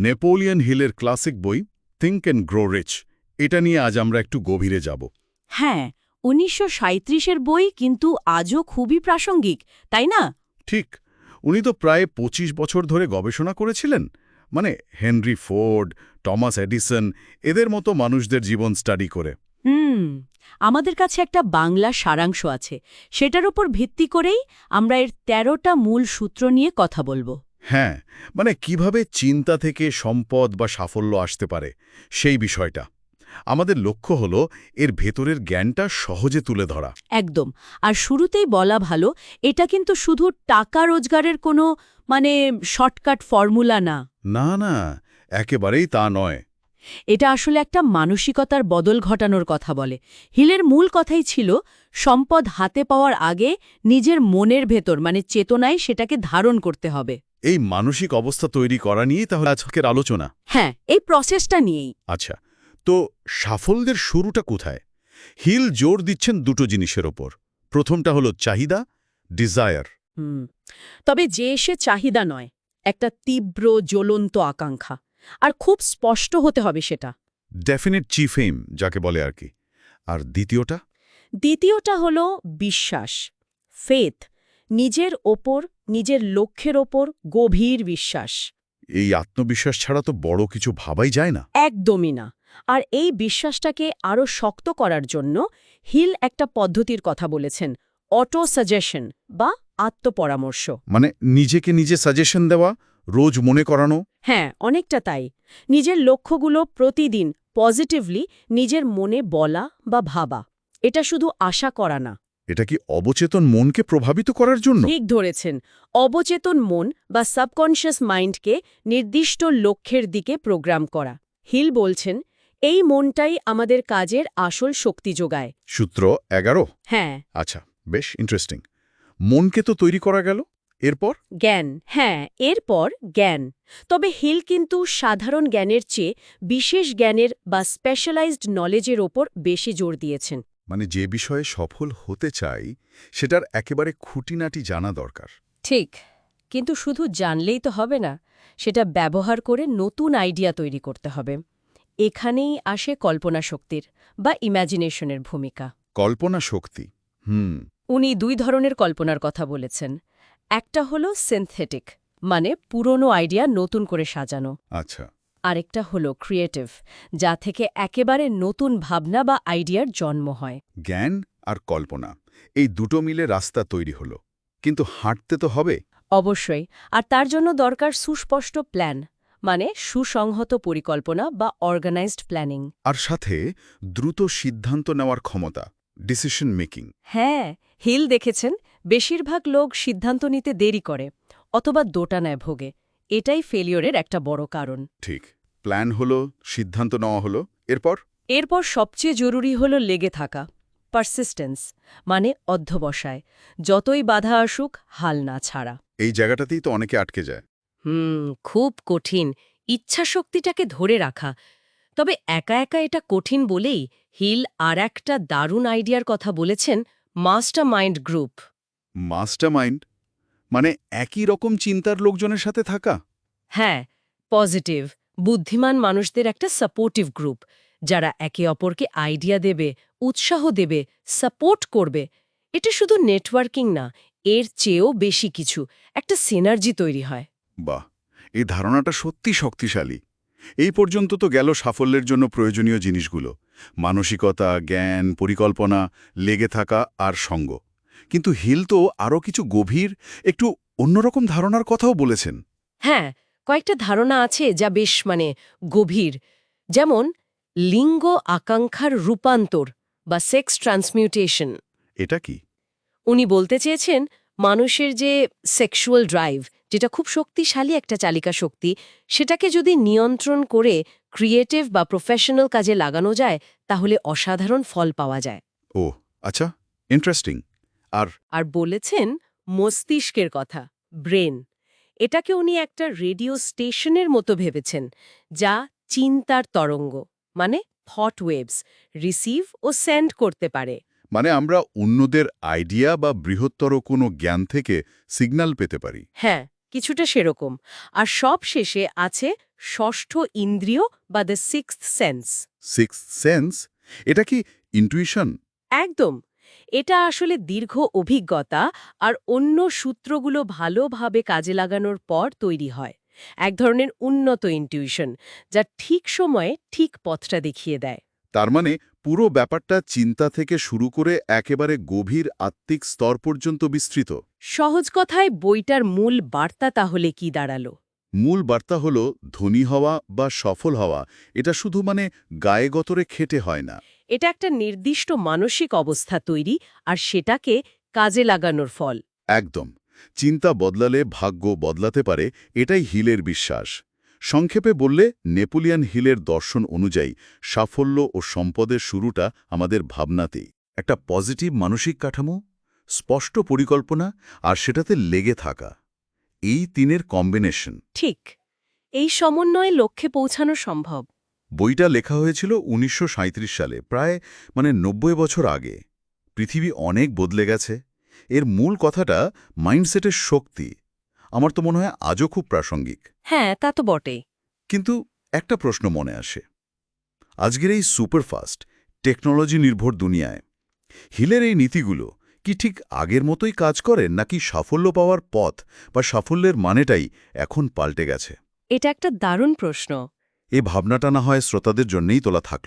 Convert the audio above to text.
Napoleon হিলের classic বই think and grow rich এটা নিয়ে আজ আমরা একটু গভীরে যাব। হ্যাঁ উনিশশো সাঁত্রিশের বই কিন্তু আজও খুবই প্রাসঙ্গিক তাই না? ঠিক উনি তো প্রায় ২৫ বছর ধরে গবেষণা করেছিলেন। মানে হেনরি ফোর্ড টমাস এডিসন এদের মতো মানুষদের জীবন স্টাডি করে। হুম আমাদের কাছে একটা বাংলা সারাংশ আছে। সেটার উপর ভিত্তি করেই আমরা এর তেরোটা মূল সূত্র নিয়ে কথা বলব। হ্যাঁ মানে কীভাবে চিন্তা থেকে সম্পদ বা সাফল্য আসতে পারে সেই বিষয়টা। আমাদের লক্ষ্য হল এর ভেতরের জ্ঞানটা সহজে তুলে ধরা। একদম। আর শুরুতেই বলা ভালো এটা কিন্তু শুধু টাকা রোজগারের কোনো মানে শর্টকাট ফর্মুলা না। না না একেবারেই তা নয়। এটা আসলে একটা মানসিকতার বদল ঘটানোর কথা বলে। হিলের মূল কথাই ছিল সম্পদ হাতে পাওয়ার আগে নিজের মনের ভেতর মানে চেতনায় সেটাকে ধারণ করতে হবে। এই মানসিক অবস্থা তৈরি করা নিয়েই তাহলে আজকের আলোচনা। হ্যাঁ এই প্রসেসটা নিয়েই। আচ্ছা তো সাফল্যের শুরুটা কোথায়? হিল জোর দিচ্ছেন দুটো জিনিসের ওপর। প্রথমটা হলো চাহিদা ডিজায়ার হুম তবে যে সে চাহিদা নয় একটা তীব্র জ্বলন্ত আকাঙ্ক্ষা। আর খুব স্পষ্ট হতে হবে সেটা। ডেফিনেট চিফ এইম যাকে বলে আর কি। আর দ্বিতীয়টা? দ্বিতীয়টা হলো বিশ্বাস ফেথ নিজের ওপর নিজের লক্ষ্যের ওপর গভীর বিশ্বাস। এই আত্মবিশ্বাস ছাড়া তো বড় কিছু ভাবাই যায় না। একদমই না। আর এই বিশ্বাসটাকে আরও শক্ত করার জন্য হিল একটা পদ্ধতির কথা বলেছেন অটো সাজেশন বা আত্মপরামর্শ। মানে নিজেকে নিজে সাজেশন দেওয়া রোজ মনে করানো। হ্যাঁ অনেকটা তাই। নিজের লক্ষ্যগুলো প্রতিদিন পজিটিভলি নিজের মনে বলা বা ভাবা। এটা শুধু আশা করা না। এটা কি অবচেতন মনকে প্রভাবিত করার জন্য? ঠিক ধরেছেন। অবচেতন মন বা সাবকনশিয়াস মাইন্ডকে নির্দিষ্ট লক্ষ্যের দিকে প্রোগ্রাম করা। হিল বলছেন এই মনটাই আমাদের কাজের আসল শক্তি যোগায়। সূত্র এগারো? হ্যাঁ। আচ্ছা বেশ ইন্টারেস্টিং মনকে তো তৈরি করা গেল। এরপর? জ্ঞান। হ্যাঁ এরপর জ্ঞান। তবে হিল কিন্তু সাধারণ জ্ঞানের চেয়ে বিশেষ জ্ঞানের বা স্পেশালাইজড নলেজের ওপর বেশি জোর দিয়েছেন। মানে যে বিষয়ে সফল হতে চাই সেটার একেবারে খুঁটিনাটি জানা দরকার। ঠিক কিন্তু শুধু জানলেই তো হবে না সেটা ব্যবহার করে নতুন আইডিয়া তৈরি করতে হবে। এখানেই আসে কল্পনা শক্তির বা ইম্যাজিনেশনের ভূমিকা। কল্পনা শক্তি হুম। উনি দুই ধরনের কল্পনার কথা বলেছেন। একটা হলো সিনথেটিক মানে পুরনো আইডিয়া নতুন করে সাজানো। আচ্ছা। আরেকটা হলো ক্রিয়েটিভ যা থেকে একেবারে নতুন ভাবনা বা আইডিয়ার জন্ম হয়। জ্ঞান আর কল্পনা এই দুটো মিলে রাস্তা তৈরি হলো। কিন্তু হাঁটতে তো হবে। অবশ্যই আর তার জন্য দরকার সুস্পষ্ট প্ল্যান মানে সুসংহত পরিকল্পনা বা অর্গানাইজড প্ল্যানিং আর সাথে দ্রুত সিদ্ধান্ত নেওয়ার ক্ষমতা ডিসিশন মেকিং হ্যাঁ হিল দেখেছেন বেশিরভাগ লোক সিদ্ধান্ত নিতে দেরি করে অথবা দোটানায় ভোগে। এটাই ফেলিওরের একটা বড় কারণ। ঠিক। প্ল্যান হলো সিদ্ধান্ত নেওয়া হলো এরপর? এরপর সবচেয়ে জরুরি হল লেগে থাকা পারসিস্টেন্স মানে অধ্যবসায়। যতই বাধা আসুক হাল না ছাড়া। এই জায়গাটাতেই তো অনেকে আটকে যায়। হুম খুব কঠিন। ইচ্ছাশক্তিটাকে ধরে রাখা। তবে একা একা এটা কঠিন বলেই হিল আর একটা দারুণ আইডিয়ার কথা বলেছেন master mind group. Master mind মানে একই রকম চিন্তার লোকজনের সাথে থাকা? হ্যাঁ পজিটিভ বুদ্ধিমান মানুষদের একটা সাপোর্টিভ গ্রুপ যারা একে অপরকে আইডিয়া দেবে উৎসাহ দেবে সাপোর্ট করবে। এটা শুধু নেটওয়ার্কিং না এর চেয়েও বেশি কিছু একটা সিনার্জি তৈরি হয়। বাহ এই ধারণাটা সত্যি শক্তিশালী। এই পর্যন্ত তো গেল সাফল্যের জন্য প্রয়োজনীয় জিনিসগুলো মানসিকতা জ্ঞান পরিকল্পনা লেগে থাকা আর সঙ্গ। কিন্তু হিল তো আরও কিছু গভীর একটু অন্যরকম ধারণার কথাও বলেছেন। হ্যাঁ কয়েকটা ধারণা আছে যা বেশ মানে গভীর। যেমন লিঙ্গ আকাঙ্ক্ষার রূপান্তর বা সেক্স ট্রান্সমিউটেশন। এটা কি? উনি বলতে চেয়েছেন মানুষের যে সেক্সুয়াল ড্রাইভ যেটা খুব শক্তিশালী একটা চালিকা শক্তি সেটাকে যদি নিয়ন্ত্রণ করে ক্রিয়েটিভ বা প্রফেশনাল কাজে লাগানো যায় তাহলে অসাধারণ ফল পাওয়া যায়। ও আচ্ছা ইন্টারেস্টিং। আর আর বলেছেন মস্তিষ্কের কথা ব্রেন। এটাকে উনি একটা রেডিও স্টেশনের মতো ভেবেছেন যা চিন্তার তরঙ্গ মানে থট ওয়েভস রিসিভ ও সেন্ড করতে পারে। মানে আমরা অন্যদের আইডিয়া বা বৃহত্তর কোনো জ্ঞান থেকে সিগন্যাল পেতে পারি। হ্যাঁ কিছুটা সেরকম। আর সব শেষে আছে ষষ্ঠ ইন্দ্রিয় বা the six sense six sense এটা কি ইন্টুইশন একদম। এটা আসলে দীর্ঘ অভিজ্ঞতা আর অন্য সূত্রগুলো ভালোভাবে কাজে লাগানোর পর তৈরি হয়। এক ধরনের উন্নত ইনটিউশন যা ঠিক সময়ে ঠিক পথটা দেখিয়ে দেয়। তার মানে পুরো ব্যাপারটা চিন্তা থেকে শুরু করে একেবারে গভীর আত্মিক স্তর পর্যন্ত বিস্তৃত। সহজ কথায় বইটার মূল বার্তা তাহলে কি দাঁড়াল? মূল বার্তা হল ধনী হওয়া বা সফল হওয়া। এটা শুধু মানে গায়ে গতরে খেটে হয় না। এটা একটা নির্দিষ্ট মানসিক অবস্থা তৈরি আর সেটাকে কাজে লাগানোর ফল। একদম। চিন্তা বদলালে ভাগ্য বদলাতে পারে এটাই হিলের বিশ্বাস। সংক্ষেপে বললে নেপোলিয়ান হিলের দর্শন অনুযায়ী সাফল্য ও সম্পদের শুরুটা আমাদের ভাবনাতেই। একটা পজিটিভ মানসিক কাঠামো স্পষ্ট পরিকল্পনা আর সেটাতে লেগে থাকা। এই তিনের কম্বিনেশন ঠিক। এই সমন্বয়ে লক্ষ্যে পৌঁছানো সম্ভব। বইটা লেখা হয়েছিল উনিশশো সালে প্রায় মানে নব্বই বছর আগে। পৃথিবী অনেক বদলে গেছে। এর মূল কথাটা মাইন্ডসেটের শক্তি। আমার তো মনে হয় আজও খুব প্রাসঙ্গিক। হ্যাঁ তা তো বটেই। কিন্তু একটা প্রশ্ন মনে আসে। আজকের এই সুপারফাস্ট টেকনোলজি নির্ভর দুনিয়ায় হিলের এই নীতিগুলো কি ঠিক আগের মতোই কাজ করেন নাকি সাফল্য পাওয়ার পথ বা সাফল্যের মানেটাই এখন পাল্টে গেছে? এটা একটা দারুণ প্রশ্ন। এ ভাবনাটা না হয় শ্রোতাদের জন্যই তোলা থাকল।